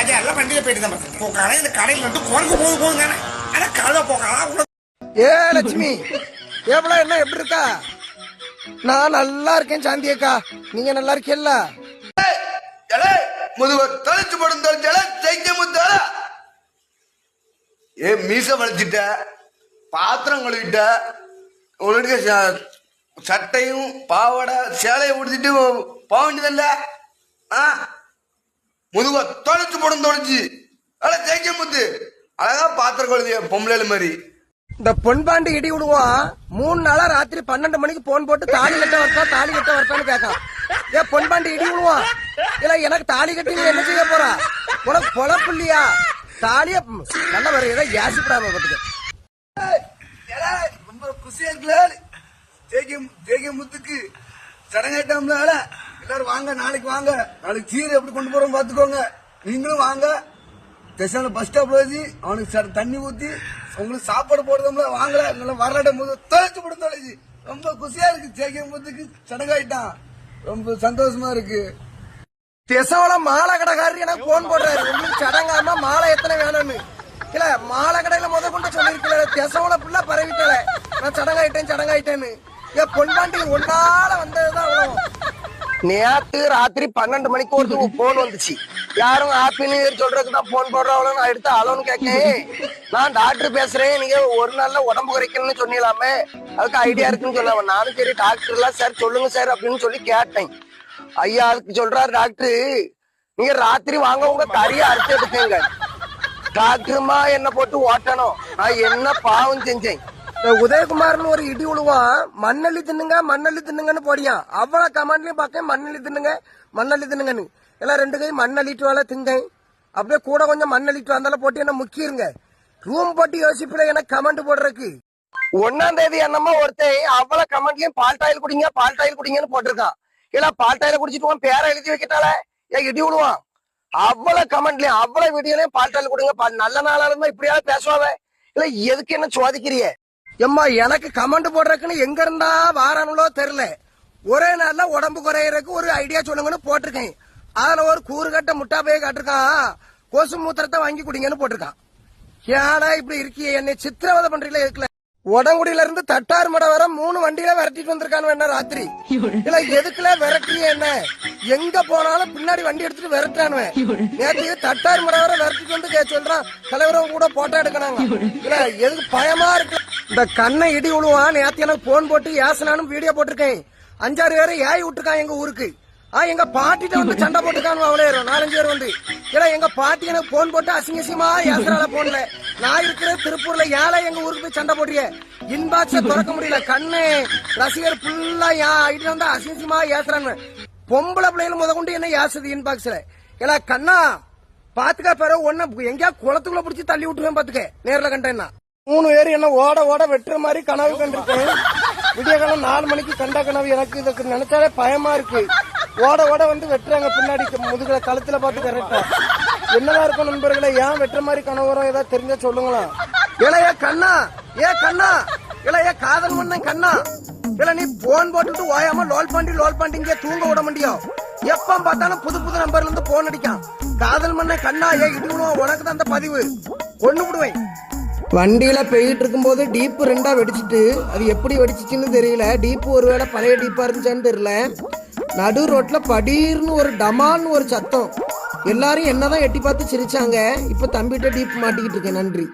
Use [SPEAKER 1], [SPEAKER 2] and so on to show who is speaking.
[SPEAKER 1] அது எல்லாம் வண்டியில போயிட்டு தான் போக்கான இந்த கடையில் வந்து குறைக்கு போக போகுங்க ஆனா கழுத போக்கலாம்
[SPEAKER 2] ஏ லட்சுமி ஏவளா என்ன எப்படி இருக்கா? நான் நல்லா இருக்கேன் சாந்தி அக்கா. நீங்க நல்லா இருக்கீல்ல?
[SPEAKER 3] எலே முதுவ தொலைச்சு போடும் தொலைச்சல ஜெயிக்க முத்தால ஏ மீச வளைச்சிட்ட பாத்திரம் கழுவிட்ட உங்களுக்கு ச- சட்டையும் பாவாடை சேலையை உடுத்திட்டு போக வேண்டியதில்ல. ஆ? முதுவ தொலைச்சு போடும் தொலைச்சு அட ஜெயிக்க முத்து. அழகா பாத்திரம் கழுவிய பொம்பளை மாதிரி.
[SPEAKER 2] இந்த பொன்பாண்டி இடி விடுவான். மூணு நாளா ராத்திரி பன்னெண்டு மணிக்கு போன் போட்டு தாலி கட்ட வரட்டா தாலி கட்ட வரட்டான்னு கேட்கான் ஏ பொன்பாண்டி இடி விடுவான். இல்ல எனக்கு தாலி கட்டி நீ என்ன செய்ய போறா? உனக்கு பொழப்பு இல்லையா தாலிய நல்ல வர ஏதோ யாசிப்படாம பார்த்துக்க
[SPEAKER 3] ரொம்ப குசியா இருக்குல்ல ஜெயிக்க ஜெயிக்க முத்துக்கு சடங்காயிட்டோம்ல எல்லாரும் வாங்க நாளைக்கு வாங்க. நாளைக்கு சீரை எப்படி கொண்டு போறோம் பாத்துக்கோங்க நீங்களும் வாங்க. ஸ்டேஷன்ல பஸ் ஸ்டாப்ல வச்சு அவனுக்கு சார் தண்ணி ஊத்தி உங்களுக்கு சாப்பாடு போடுறோம்ல வாங்கல. நல்லா வரலாட்ட போது தொலைச்சு போட்டு தொலைச்சு. ரொம்ப குசியா இருக்கு. ஜெயிக்கும் போதுக்கு சடங்காயிட்டான். ரொம்ப சந்தோஷமா இருக்கு.
[SPEAKER 2] திசவள மாலை கடைக்காரர் எனக்கு போன் போடுறாரு. உங்களுக்கு சடங்காம மாலை எத்தனை வேணும்னு. இல்ல மாலை கடையில முத கொண்டு சொல்லிருக்கல திசவள புள்ள பரவிட்டல. நான் சடங்காயிட்டேன் சடங்காயிட்டேன்னு. ஏ பொன்பாண்டி ஒன்னால வந்த நேத்து ராத்திரி பன்னெண்டு மணிக்கு ஒரு போன் வந்துச்சு. யாரும் ஹாப்பி நியூ இயர் சொல்றதுக்கு தான் போன் போடுறவளோ நான் எடுத்து அலோன்னு கேட்கேன் நான் டாக்டர் பேசுறேன். நீங்க ஒரு நாள்ல உடம்பு குறைக்கணும்னு சொன்னீங்களாமே? அதுக்கு ஐடியா இருக்குன்னு சொன்னாங்க நானும் சரி டாக்டர் எல்லாம் சார் சொல்லுங்க சார் அப்படின்னு சொல்லி கேட்டேன். ஐயா அதுக்கு சொல்றாரு டாக்டர் நீங்க ராத்திரி வாங்க உங்க கறியை அறுத்து எடுத்தீங்க டாக்டருமா என்ன போட்டு ஓட்டணும்? நான் என்ன பாவம் செஞ்சேன். இந்த உதயகுமார்னு ஒரு இடி உழுவான் மண்ணள்ளி தின்னுங்க மண்ணள்ளி தின்னுங்கன்னு போடியான் அவ்வளவு கமாண்ட்லயும் பார்க்க மண்ணள்ளி தின்னுங்க மண்ணள்ளி தின்னுங்கன்னு. எல்லாம் ரெண்டு கை மண்ணள்ளிட்டு வேலை திங்க. அப்படியே கூட கொஞ்சம் மண்ணள்ளிட்டு வந்தாலும் போட்டு என்ன முக்கியிருங்க. ரூம் போட்டு யோசிப்பில எனக்கு கமெண்ட் போடுறதுக்கு? ஒன்னாம் தேதி என்னமோ ஒருத்தன் அவ்வளவு கமெண்ட்லயும் பால் டாயில் குடிங்க பால் டாயில் குடிங்கன்னு போட்டிருக்கான் இல்ல பால் டாயில குடிச்சிட்டு பேரை எழுதி வைக்கிட்டாலே ஏன் இடி விழுவான் அவ்வளவு கமெண்ட்லயும் அவ்வளவு வீடியோலயும் பால் டாயில் குடிங்க பா- நல்ல நாளாலுமே இப்படியாவது பேசுவாவே. இல்ல எதுக்கு என்ன சோதிக்கிறியே எம்மா எனக்கு கமெண்ட் போடுறதுக்குன்னு எங்க இருந்தா வாரானுங்களோ தெரியல. ஒரே நாள்ல உடம்பு குறையறதுக்கு ஒரு ஐடியா சொல்லுங்கன்னு போட்டிருக்கேன். அதுல ஒரு கூறுகட்ட முட்டா போய் காட்டிருக்கான் கொசு மூத்திரத்தை வாங்கி குடிங்கன்னு போட்டிருக்கான் ஏடா இப்படி இருக்கியே? என்னை சித்திரவதை பண்றீங்களே இருக்குல்ல உடங்குடியில இருந்து தட்டாறு மடம் வர மூணு வண்டியில விரட்டிட்டு வந்திருக்கானு வேணா ராத்திரி? இல்ல எதுக்குல விரட்டுறிய என்ன? எங்க போனாலும் பின்னாடி வண்டி எடுத்துட்டு விரட்டானுவேன் நேற்று தட்டாறு மடம் வர விரட்டிட்டு வந்து கே- சொல்றான் தலைவரும் கூட போட்டோ எடுக்கணாங்க. இல்ல எதுக்கு பயமா இருக்கு? இந்த கண்ணை இடி விழுவான் நேத்து எனக்கு போன் போட்டு ஏசனானும் வீடியோ போட்டிருக்கேன். அஞ்சாறு பேரை ஏய் விட்டுருக்கான் எங்க ஊருக்கு. ஆ எங்க பாட்டிட்ட வந்து சண்டை போட்டுக்கானு அவ்வளோ நாலஞ்சு பேர் வந்து. ஏன்னா எங்க பாட்டி எனக்கு போன் போட்டு அசிங்க அசிங்கமா ஏசுறால போன்ல நான் இருக்கிற திருப்பூர்ல ஏழை எங்க ஊருக்கு போய் சண்டை போடுறிய? இன்பாக்ஸ திறக்க முடியல கண்ணு. ரசிகர் ஃபுல்லா என் ஐடி வந்து அசிங்க அசிங்கமா ஏசுறாங்க பொம்பளை பிள்ளைகள் முத கொண்டு என்ன ஏசுது இன்பாக்ஸ்ல ஏடா கண்ணா பாத்துக்க பிறகு ஒன்னு எங்கேயா குளத்துக்குள்ள பிடிச்சி தள்ளி விட்டுருவேன் பாத்துக்க. நேர்ல கண்டேன்னா. மூணு பேர் என்ன ஓட ஓட வெட்டுற மாதிரி கனவு கண்டிருக்கேன். விடிய காலம் நாலு மணிக்கு கண்ட கனவு எனக்கு இதுக்கு நினைச்சாலே பயமா இருக்கு. ஓட ஓட வந்து வெட்டுறாங்க பின்னாடி முதுகுல கழுத்துல பார்த்து கரெக்டா. என்னதான் இருக்கும் நண்பர்களே? ஏன் வெட்டுற மாதிரி கனவு வரும்? ஏதாவது தெரிஞ்சா சொல்லுங்களா இளைய கண்ணா ஏ கண்ணா இளைய காதல் மண்ணன் கண்ணா. இல்ல நீ போன் போட்டுட்டு ஓயாம லோல் பாண்டி லோல் பாண்டி இங்கே தூங்க விட முடியும் எப்ப பார்த்தாலும் புது புது நம்பர்ல இருந்து போன் அடிக்கான். காதல் மண்ண கண்ணா ஏ இடுவனும் உனக்கு தான் அந்த பதிவு. கொண்டு விடுவேன். வண்டியில போயிட்டு இருக்கும்போது டீப்பு ரெண்டா வெடிச்சிட்டு அது எப்படி வெடிச்சிச்சுன்னு தெரியல. டீப்பு ஒருவேளை பழைய டீப்பா இருந்துச்சான்னு தெரியல. நடு ரோட்ல படீர்னு ஒரு டமான்னு ஒரு சத்தம். எல்லாரும் என்னதான் எட்டி பார்த்து சிரிச்சாங்க இப்ப தம்பிகிட்ட டீப் மாட்டிக்கிட்டு இருக்கேன் நன்றி.